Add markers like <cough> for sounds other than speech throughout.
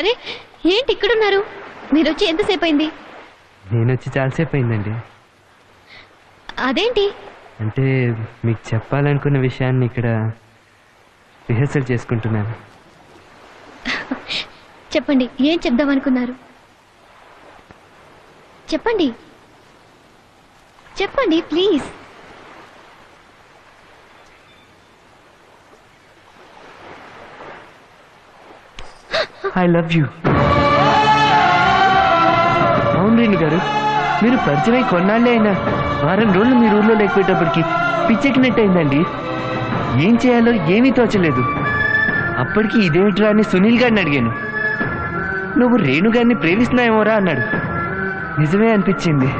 ఏంటి ఇక్కడున్నారు? మీరు వచ్చి ఎంతసేపు అయింది నేను వచ్చి చాలాసేపు అయిందండి అదేంటి? అంటే మీకు చెప్పాలనుకున్న విషయాన్ని ఇక్కడ రిహర్సల్ చేసుకుంటున్నాను. చెప్పండి ఏం చెప్దామనుకున్నారు? చెప్పండి. చెప్పండి ప్లీజ్. ఐ లవ్ యూ అవును రేణు గారు మీరు పరిచయం కొన్నాళ్ళే అయినా వారం రోజులు మీరు ఊర్లో లేకపోయేటప్పటికి పిచ్చెక్కినట్టు అయిందండి ఏం చేయాలో ఏమీ తోచలేదు. అప్పటికి ఇదేమిట్రా అని సునీల్ గారిని అడిగాను. నువ్వు రేణు గారిని ప్రేమిస్తున్నావేమోరా అన్నాడు. నిజమే అనిపించింది.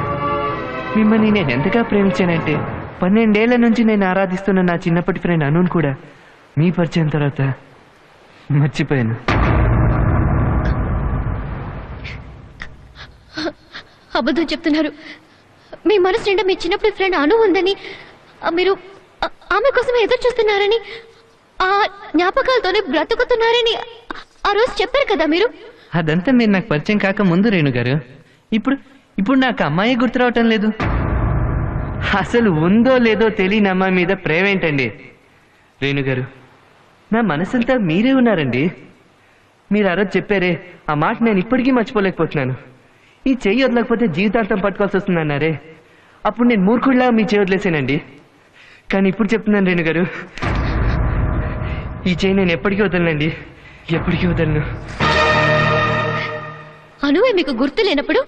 మిమ్మల్ని నేను ఎంతగా ప్రేమించానంటే పన్నెండేళ్ళ నుంచి నేను ఆరాధిస్తున్న నా చిన్నప్పటి ఫ్రెండ్ అనుని కూడా మీ పరిచయం తర్వాత మర్చిపోయాను. అబద్ధం చెప్తున్నారు. మీ మనసు నిండా మీ చిన్నప్పుడు ఫ్రెండ్ అను ఉందని మీరు ఆమె కోసమే ఎదురు చూస్తున్నారని ఆ జ్ఞాపకాలతోనే బ్రతుకుతున్నారని ఆ రోజు చెప్పారు కదా మీరు? అదంతా మీరు నాకు పరిచయం కాక ముందు రేణు గారు. ఇప్పుడు ఇప్పుడు నాకు అమ్మాయి గుర్తు రావటం లేదు. అసలు ఉందో లేదో తెలియని అమ్మాయి మీద ప్రేమ ఏంటండి? రేణు గారు నా మనసంతా మీరే ఉన్నారండి. మీరు ఆ రోజు చెప్పారే ఆ మాట నేను ఇప్పటికీ మర్చిపోలేకపోతున్నాను. ఈ చెయ్యి వదలకపోతే జీవితాంతం పట్టుకోవాల్సి వస్తుందన్నారే అప్పుడు నేను మూర్ఖుడిలా మీ చెయ్యి వదిలేసానండి. కానీ ఇప్పుడు చెప్తున్నాను రేణు గారు. ఈ చెయ్యి నేను ఎప్పటికీ వదలనండి. ఎప్పటికీ వదలను. అనువే మీకు గుర్తు లేనప్పుడు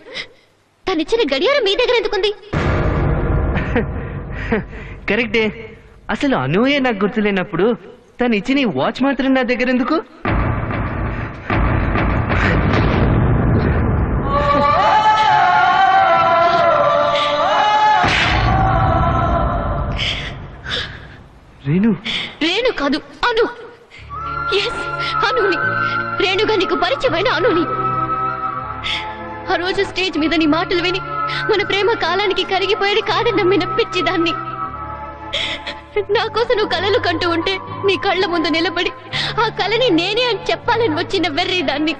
తనిచ్చిన గడియారం మీ దగ్గర ఎందుకుంది? <laughs> కరెక్టే. అసలు అనుయే నాకు గుర్తులేనప్పుడు తను ఇచ్చిన వాచ్ మాత్రం నా దగ్గర ఎందుకు? రేణు. కాదు అను. ఎస్ అనుని. రేణుగా నీకు పరిచయమైన అనుని. ఆ రోజు స్టేజ్ మీద నీ మాటలు విని మన ప్రేమ కాలానికి కరిగిపోయేది కాదని నమ్మిన పిచ్చిదాన్ని. నా కోసం నువ్వు కలలు కంటూ ఉంటే నీ కళ్ళ ముందు నిలబడి ఆ కళని నేనే అని చెప్పాలని వచ్చిన వెర్రి దాన్ని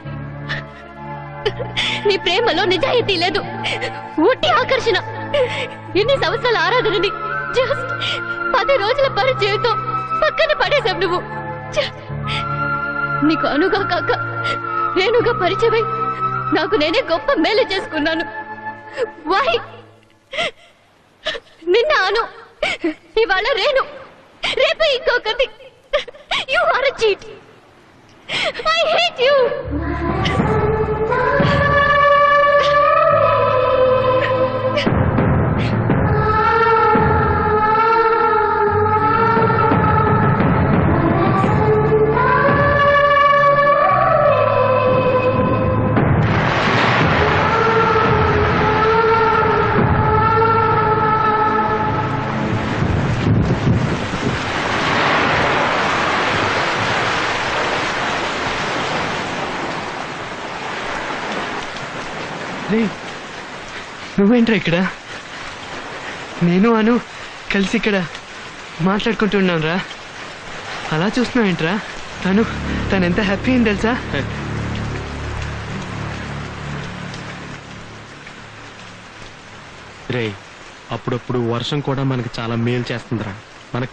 నీ ప్రేమలో నిజాయితీ లేదు. ఊటి ఆకర్షణ. ఎన్ని సంవత్సరాల ఆరాధనని జస్ట్ పది రోజుల పరిచయంతో పక్కన పడేశావు నువ్వు. నీకు అనుగా కాక రేణుగా పరిచయమై నాకు నేనే గొప్ప మేలు చేసుకున్నాను. వై? నిన్న అను. ఇవాళ రేణు రేపు ఇంకొకటి. You are cheat I hate you రే నువ్వేంట్రా ఇక్కడ? నేను అను కలిసి ఇక్కడ మాట్లాడుకుంటున్నాను రా అలా చూస్తున్నావేంట్రా? తను తను ఎంత హ్యాపీ అయింది తెలుసా? రే అప్పుడప్పుడు వర్షం కూడా మనకి చాలా మేలు చేస్తుందిరా.